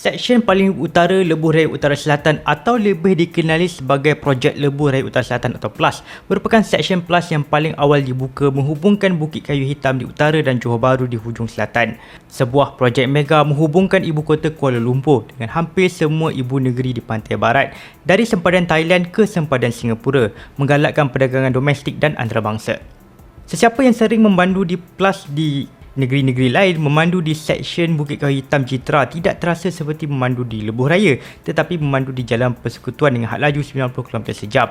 Seksyen paling utara Lebuh Raya Utara Selatan atau lebih dikenali sebagai Projek Lebuh Raya Utara Selatan atau PLUS merupakan seksyen PLUS yang paling awal dibuka menghubungkan Bukit Kayu Hitam di utara dan Johor Bahru di hujung selatan. Sebuah projek mega menghubungkan ibu kota Kuala Lumpur dengan hampir semua ibu negeri di pantai barat dari sempadan Thailand ke sempadan Singapura menggalakkan perdagangan domestik dan antarabangsa. Sesiapa yang sering memandu di PLUS di negeri-negeri lain memandu di seksyen Bukit Kayu Hitam Citra tidak terasa seperti memandu di Lebuh Raya tetapi memandu di jalan persekutuan dengan had laju 90 km sejam.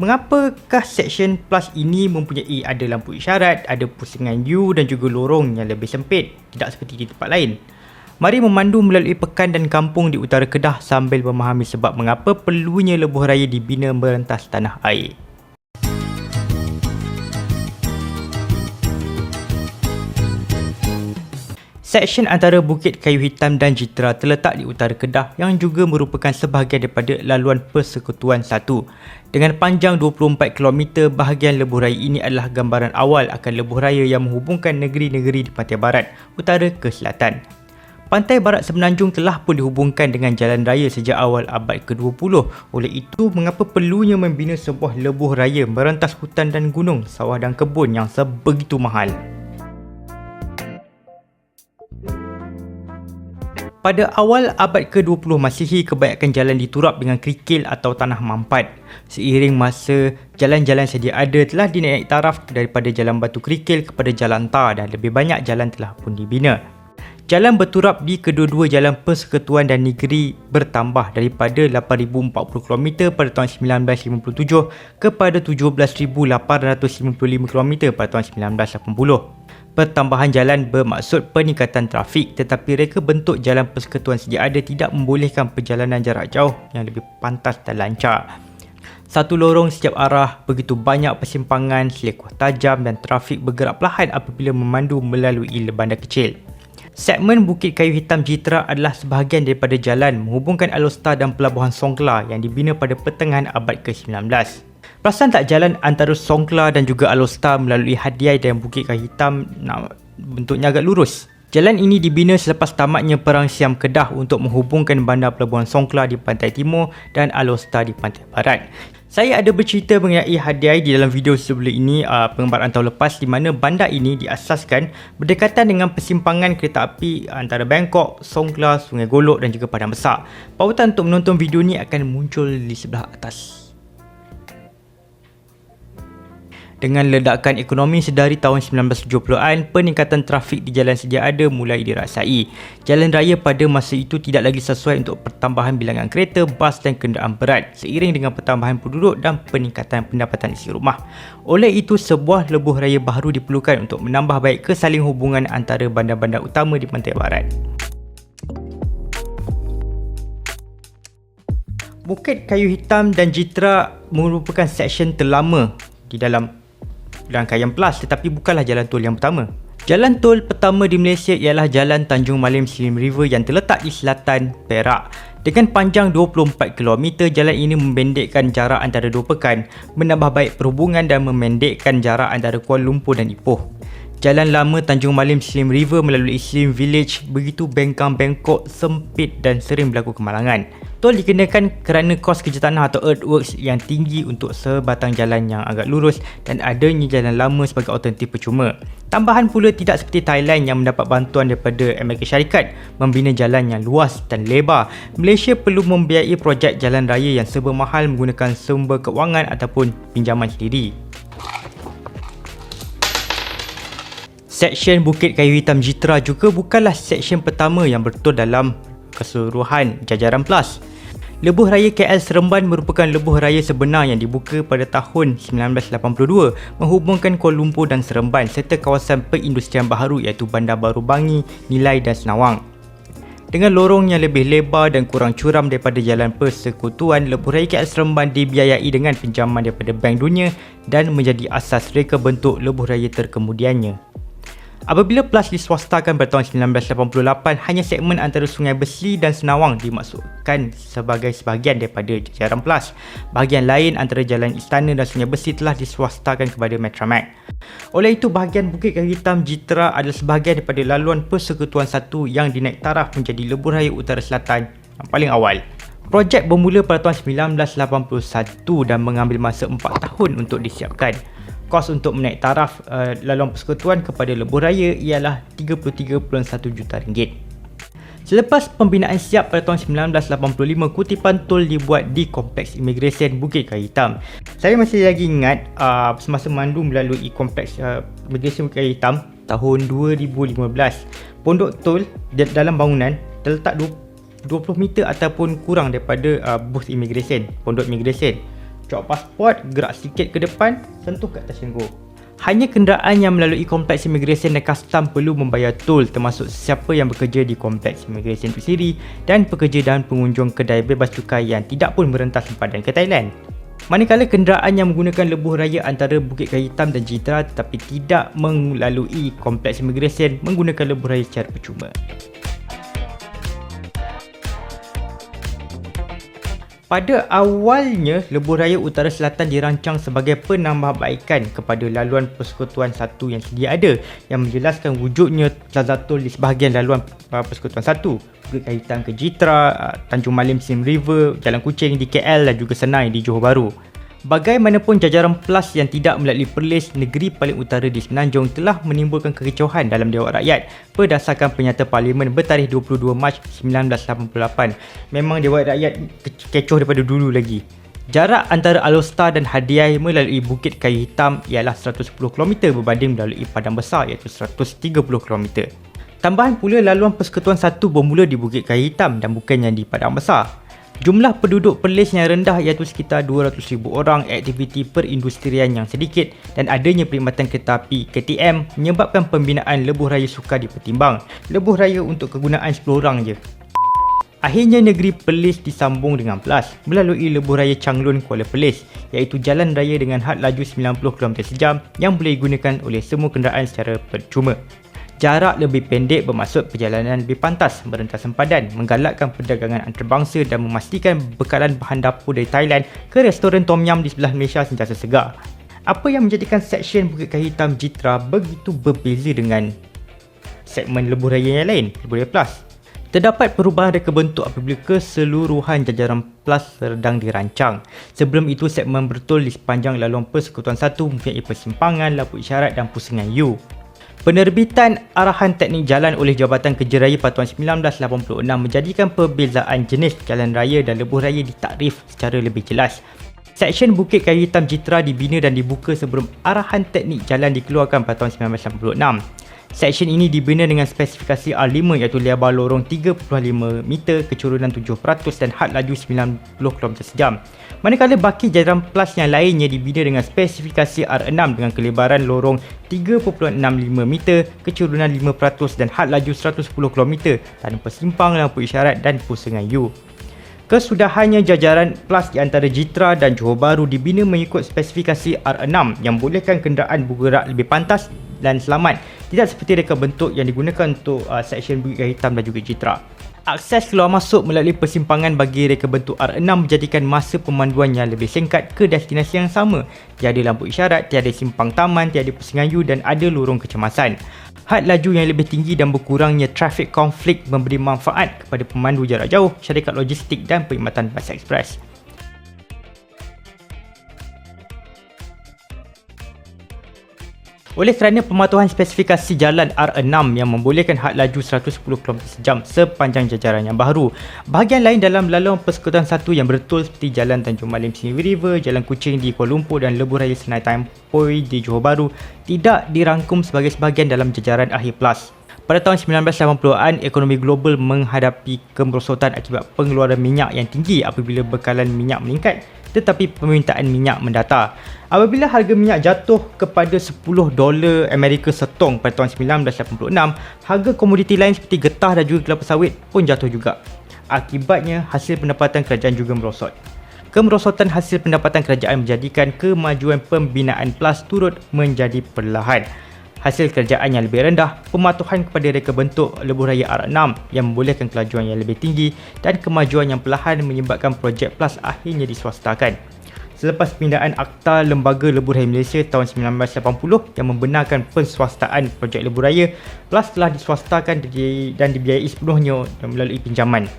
Mengapakah seksyen plus ini mempunyai ada lampu isyarat, ada pusingan U dan juga lorong yang lebih sempit tidak seperti di tempat lain? Mari memandu melalui pekan dan kampung di utara Kedah sambil memahami sebab mengapa perlunya Lebuh Raya dibina merentas tanah air. Seksyen antara Bukit Kayu Hitam dan Jitra terletak di utara Kedah yang juga merupakan sebahagian daripada laluan Persekutuan 1. Dengan panjang 24 km, bahagian lebuh raya ini adalah gambaran awal akan lebuh raya yang menghubungkan negeri-negeri di pantai barat, utara ke selatan. Pantai barat semenanjung telah pun dihubungkan dengan jalan raya sejak awal abad ke-20. Oleh itu, mengapa perlunya membina sebuah lebuh raya merentas hutan dan gunung, sawah dan kebun yang sebegitu mahal? Pada awal abad ke-20 Masihi, kebanyakan jalan diturap dengan kerikil atau tanah mampat. Seiring masa, jalan-jalan sedia ada telah dinaik taraf daripada jalan batu kerikil kepada jalan tar dan lebih banyak jalan telah pun dibina. Jalan berturap di kedua-dua jalan persekutuan dan negeri bertambah daripada 8,040 km pada tahun 1957 kepada 17,855 km pada tahun 1980. Pertambahan jalan bermaksud peningkatan trafik tetapi reka bentuk jalan persekutuan sedia ada tidak membolehkan perjalanan jarak jauh yang lebih pantas dan lancar. Satu lorong setiap arah, begitu banyak persimpangan, selekoh tajam dan trafik bergerak perlahan apabila memandu melalui lebanda kecil. Segmen Bukit Kayu Hitam Jitra adalah sebahagian daripada jalan menghubungkan Alostar dan Pelabuhan Songkla yang dibina pada pertengahan abad ke-19. Perasan tak jalan antara Songkla dan juga Alostar melalui Hadiai dan Bukit Kayu Hitam nak bentuknya agak lurus. Jalan ini dibina selepas tamatnya Perang Siam Kedah untuk menghubungkan bandar pelabuhan Songkla di pantai timur dan Alostar di pantai barat. Saya ada bercerita mengenai Hadiai di dalam video sebelum ini uh, pengembaraan tahun lepas di mana bandar ini diasaskan berdekatan dengan persimpangan kereta api antara Bangkok, Songkla, Sungai Golok dan juga Padang Besar. Pautan untuk menonton video ini akan muncul di sebelah atas. Dengan ledakan ekonomi sedari tahun 1970-an, peningkatan trafik di jalan sedia ada mulai dirasai. Jalan raya pada masa itu tidak lagi sesuai untuk pertambahan bilangan kereta, bas dan kenderaan berat seiring dengan pertambahan penduduk dan peningkatan pendapatan isi rumah. Oleh itu, sebuah lebuh raya baru diperlukan untuk menambah baik kesaling hubungan antara bandar-bandar utama di pantai barat. Bukit Kayu Hitam dan Jitra merupakan seksyen terlama di dalam rangkaian plus tetapi bukanlah jalan tol yang pertama. Jalan tol pertama di Malaysia ialah Jalan Tanjung Malim Slim River yang terletak di selatan Perak. Dengan panjang 24 km, jalan ini membendekkan jarak antara dua pekan, menambah baik perhubungan dan memendekkan jarak antara Kuala Lumpur dan Ipoh. Jalan lama Tanjung Malim Slim River melalui Slim Village begitu bengkang bengkok, sempit dan sering berlaku kemalangan. Tol dikenakan kerana kos kerja tanah atau earthworks yang tinggi untuk sebatang jalan yang agak lurus dan adanya jalan lama sebagai alternatif percuma. Tambahan pula tidak seperti Thailand yang mendapat bantuan daripada Amerika Syarikat membina jalan yang luas dan lebar. Malaysia perlu membiayai projek jalan raya yang serba mahal menggunakan sumber keuangan ataupun pinjaman sendiri. Seksyen Bukit Kayu Hitam Jitra juga bukanlah seksyen pertama yang betul dalam keseluruhan jajaran PLUS. Lebuh Raya KL Seremban merupakan lebuh raya sebenar yang dibuka pada tahun 1982 menghubungkan Kuala Lumpur dan Seremban serta kawasan perindustrian baharu iaitu Bandar Baru Bangi, Nilai dan Senawang. Dengan lorong yang lebih lebar dan kurang curam daripada jalan persekutuan, Lebuh Raya KL Seremban dibiayai dengan pinjaman daripada Bank Dunia dan menjadi asas reka bentuk lebuh raya terkemudiannya. Apabila PLUS diswastakan pada tahun 1988, hanya segmen antara Sungai Besli dan Senawang dimasukkan sebagai sebahagian daripada jajaran PLUS. Bahagian lain antara Jalan Istana dan Sungai Besli telah diswastakan kepada Metromax. Oleh itu, bahagian Bukit Kayu Hitam Jitra adalah sebahagian daripada laluan Persekutuan 1 yang dinaik taraf menjadi Lebuh Raya Utara Selatan yang paling awal. Projek bermula pada tahun 1981 dan mengambil masa 4 tahun untuk disiapkan kos untuk menaik taraf uh, laluan persekutuan kepada lebuh raya ialah 33.1 juta ringgit. Selepas pembinaan siap pada tahun 1985, kutipan tol dibuat di Kompleks Imigresen Bukit Kayu Hitam. Saya masih lagi ingat uh, semasa mandu melalui Kompleks uh, Imigresen Bukit Kayu Hitam tahun 2015. Pondok tol dalam bangunan terletak 20 meter ataupun kurang daripada uh, booth imigresen, pondok imigresen cop pasport, gerak sikit ke depan, sentuh ke atas go. Hanya kenderaan yang melalui kompleks imigresen dan custom perlu membayar tol termasuk siapa yang bekerja di kompleks imigresen itu sendiri dan pekerja dan pengunjung kedai bebas cukai yang tidak pun merentas sempadan ke Thailand. Manakala kenderaan yang menggunakan lebuh raya antara Bukit Kayu Hitam dan Jitra tetapi tidak melalui kompleks imigresen menggunakan lebuh raya secara percuma. Pada awalnya, Lebuh Raya Utara Selatan dirancang sebagai penambahbaikan kepada laluan Persekutuan 1 yang sedia ada yang menjelaskan wujudnya Plaza Tol di sebahagian laluan uh, Persekutuan 1 Bukit Kaitan ke Jitra, uh, Tanjung Malim Sim River, Jalan Kucing di KL dan juga Senai di Johor Bahru. Bagaimanapun jajaran PLUS yang tidak melalui Perlis negeri paling utara di Semenanjung telah menimbulkan kekecauan dalam Dewan Rakyat berdasarkan penyata Parlimen bertarikh 22 Mac 1988. Memang Dewan Rakyat kecoh daripada dulu lagi. Jarak antara Alostar dan Hadiai melalui Bukit Kayu Hitam ialah 110 km berbanding melalui Padang Besar iaitu 130 km. Tambahan pula laluan Persekutuan 1 bermula di Bukit Kayu Hitam dan bukannya di Padang Besar. Jumlah penduduk Perlis yang rendah iaitu sekitar 200,000 orang, aktiviti perindustrian yang sedikit dan adanya perkhidmatan kereta api KTM menyebabkan pembinaan lebuh raya suka dipertimbang. Lebuh raya untuk kegunaan 10 orang je. Akhirnya negeri Perlis disambung dengan Plus melalui lebuh raya Changlun Kuala Perlis iaitu jalan raya dengan had laju 90 km sejam yang boleh digunakan oleh semua kenderaan secara percuma. Jarak lebih pendek bermaksud perjalanan lebih pantas, merentas sempadan, menggalakkan perdagangan antarabangsa dan memastikan bekalan bahan dapur dari Thailand ke restoran Tom Yum di sebelah Malaysia sentiasa segar. Apa yang menjadikan seksyen Bukit Kayu Hitam Jitra begitu berbeza dengan segmen lebuh raya yang lain, lebuh raya plus? Terdapat perubahan reka bentuk apabila keseluruhan jajaran plus sedang dirancang. Sebelum itu, segmen bertol di sepanjang laluan persekutuan satu mempunyai persimpangan, lampu isyarat dan pusingan U. Penerbitan arahan teknik jalan oleh Jabatan Kerja Raya tahun 1986 menjadikan perbezaan jenis jalan raya dan lebuh raya ditakrif secara lebih jelas. Seksyen Bukit Kayu Hitam Jitra dibina dan dibuka sebelum arahan teknik jalan dikeluarkan tahun 1986. Seksyen ini dibina dengan spesifikasi R5 iaitu lebar lorong 3.5 meter, kecurunan 7% dan had laju 90 km sejam. Manakala baki jajaran plus yang lainnya dibina dengan spesifikasi R6 dengan kelebaran lorong 3.65 meter, kecurunan 5% dan had laju 110 km tanpa simpang lampu isyarat dan pusingan U. Kesudahannya jajaran plus di antara Jitra dan Johor Bahru dibina mengikut spesifikasi R6 yang bolehkan kenderaan bergerak lebih pantas dan selamat. Tidak seperti reka bentuk yang digunakan untuk uh, seksyen Bukit Hitam dan juga Jitra. Akses keluar masuk melalui persimpangan bagi reka bentuk R6 menjadikan masa pemanduan yang lebih singkat ke destinasi yang sama. Tiada lampu isyarat, tiada simpang taman, tiada pusingan dan ada lorong kecemasan. Had laju yang lebih tinggi dan berkurangnya traffic konflik memberi manfaat kepada pemandu jarak jauh, syarikat logistik dan perkhidmatan bas ekspres. Oleh kerana pematuhan spesifikasi jalan R6 yang membolehkan had laju 110 km sejam sepanjang jajaran yang baru, bahagian lain dalam laluan persekutuan satu yang betul seperti Jalan Tanjung Malim Sini River, Jalan Kucing di Kuala Lumpur dan Lebuh Raya Senai Tampoi di Johor Bahru tidak dirangkum sebagai sebahagian dalam jajaran akhir plus. Pada tahun 1980-an, ekonomi global menghadapi kemerosotan akibat pengeluaran minyak yang tinggi apabila bekalan minyak meningkat tetapi permintaan minyak mendata. Apabila harga minyak jatuh kepada 10 dolar Amerika setong pada tahun 1986, harga komoditi lain seperti getah dan juga kelapa sawit pun jatuh juga. Akibatnya, hasil pendapatan kerajaan juga merosot. Kemerosotan hasil pendapatan kerajaan menjadikan kemajuan pembinaan PLUS turut menjadi perlahan. Hasil kerjaan yang lebih rendah, pematuhan kepada reka bentuk lebuh raya R6 yang membolehkan kelajuan yang lebih tinggi dan kemajuan yang perlahan menyebabkan projek PLAS akhirnya diswastakan. Selepas pindahan Akta Lembaga Lebuh Raya Malaysia tahun 1980 yang membenarkan penswastaan projek lebuh raya, PLAS telah diswastakan dan dibiayai sepenuhnya melalui pinjaman.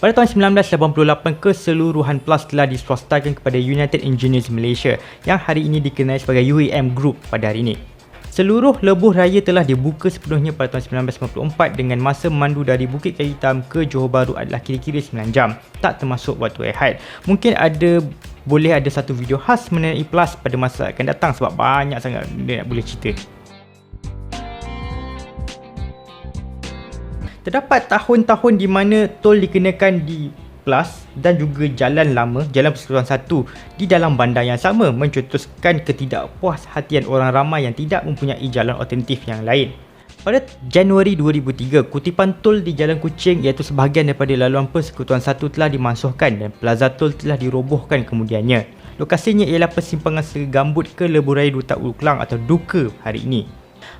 Pada tahun 1988, keseluruhan PLAS telah diswastakan kepada United Engineers Malaysia yang hari ini dikenali sebagai UEM Group pada hari ini. Seluruh lebuh raya telah dibuka sepenuhnya pada tahun 1994 dengan masa memandu dari Bukit Kayu Hitam ke Johor Bahru adalah kira-kira 9 jam. Tak termasuk waktu rehat. Mungkin ada boleh ada satu video khas mengenai Plus pada masa akan datang sebab banyak sangat benda nak boleh cerita. Terdapat tahun-tahun di mana tol dikenakan di Plus dan juga jalan lama, jalan persekutuan satu di dalam bandar yang sama mencetuskan ketidakpuashatian orang ramai yang tidak mempunyai jalan alternatif yang lain. Pada Januari 2003, kutipan tol di Jalan Kuching iaitu sebahagian daripada laluan persekutuan satu telah dimansuhkan dan plaza tol telah dirobohkan kemudiannya. Lokasinya ialah persimpangan Sergambut ke Lebuh Raya Dutak Ulu Kelang atau Duka hari ini.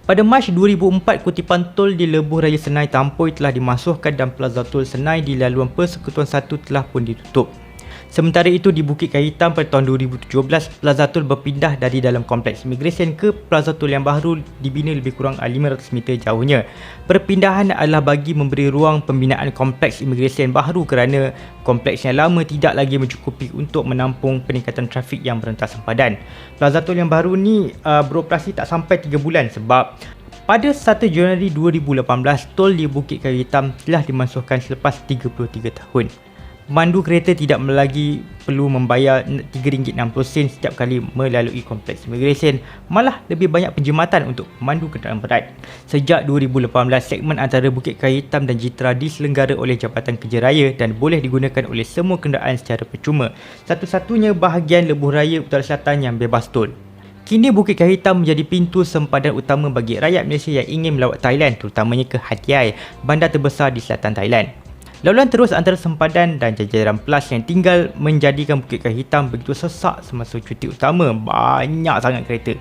Pada Mac 2004, kutipan tol di Lebuh Raya Senai Tampoi telah dimasukkan dan Plaza Tol Senai di laluan Persekutuan 1 telah pun ditutup. Sementara itu di Bukit Kayu Hitam pada tahun 2017, Plaza Tol berpindah dari dalam kompleks imigresen ke Plaza Tol yang baru dibina lebih kurang 500 meter jauhnya. Perpindahan adalah bagi memberi ruang pembinaan kompleks imigresen baru kerana kompleks yang lama tidak lagi mencukupi untuk menampung peningkatan trafik yang berentas sempadan. Plaza Tol yang baru ni uh, beroperasi tak sampai 3 bulan sebab pada 1 Januari 2018, tol di Bukit Kayu Hitam telah dimasukkan selepas 33 tahun pemandu kereta tidak lagi perlu membayar RM3.60 setiap kali melalui kompleks immigration malah lebih banyak penjimatan untuk pemandu kenderaan berat. Sejak 2018 segmen antara Bukit Kayu Hitam dan Jitra diselenggara oleh Jabatan Kerja Raya dan boleh digunakan oleh semua kenderaan secara percuma. Satu-satunya bahagian lebuh raya utara selatan yang bebas tol. Kini Bukit Kayu Hitam menjadi pintu sempadan utama bagi rakyat Malaysia yang ingin melawat Thailand terutamanya ke Hatiai, bandar terbesar di selatan Thailand. Laluan terus antara sempadan dan jajaran plus yang tinggal menjadikan Bukit Kayu Hitam begitu sesak semasa cuti utama. Banyak sangat kereta.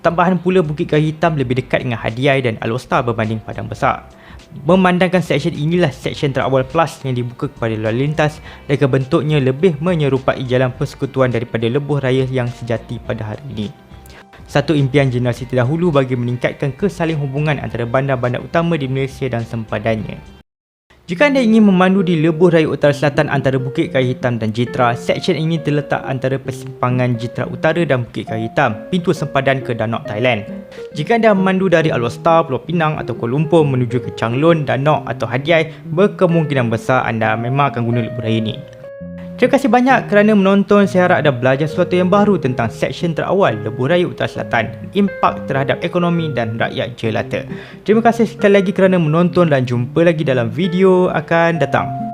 Tambahan pula Bukit Kayu Hitam lebih dekat dengan Hadiai dan Alostar berbanding Padang Besar. Memandangkan seksyen inilah seksyen terawal plus yang dibuka kepada lalu lintas dan kebentuknya lebih menyerupai jalan persekutuan daripada lebuh raya yang sejati pada hari ini. Satu impian generasi terdahulu bagi meningkatkan kesaling hubungan antara bandar-bandar utama di Malaysia dan sempadannya. Jika anda ingin memandu di lebuh raya utara selatan antara Bukit Kayu Hitam dan Jitra, seksyen ini terletak antara persimpangan Jitra Utara dan Bukit Kayu Hitam, pintu sempadan ke Danok, Thailand. Jika anda memandu dari Alor Star, Pulau Pinang atau Kuala Lumpur menuju ke Changlun, Danok atau Hadiai, berkemungkinan besar anda memang akan guna lebuh raya ini. Terima kasih banyak kerana menonton. Saya harap anda belajar sesuatu yang baru tentang seksyen terawal Lebuh Raya Utara Selatan, impak terhadap ekonomi dan rakyat jelata. Terima kasih sekali lagi kerana menonton dan jumpa lagi dalam video akan datang.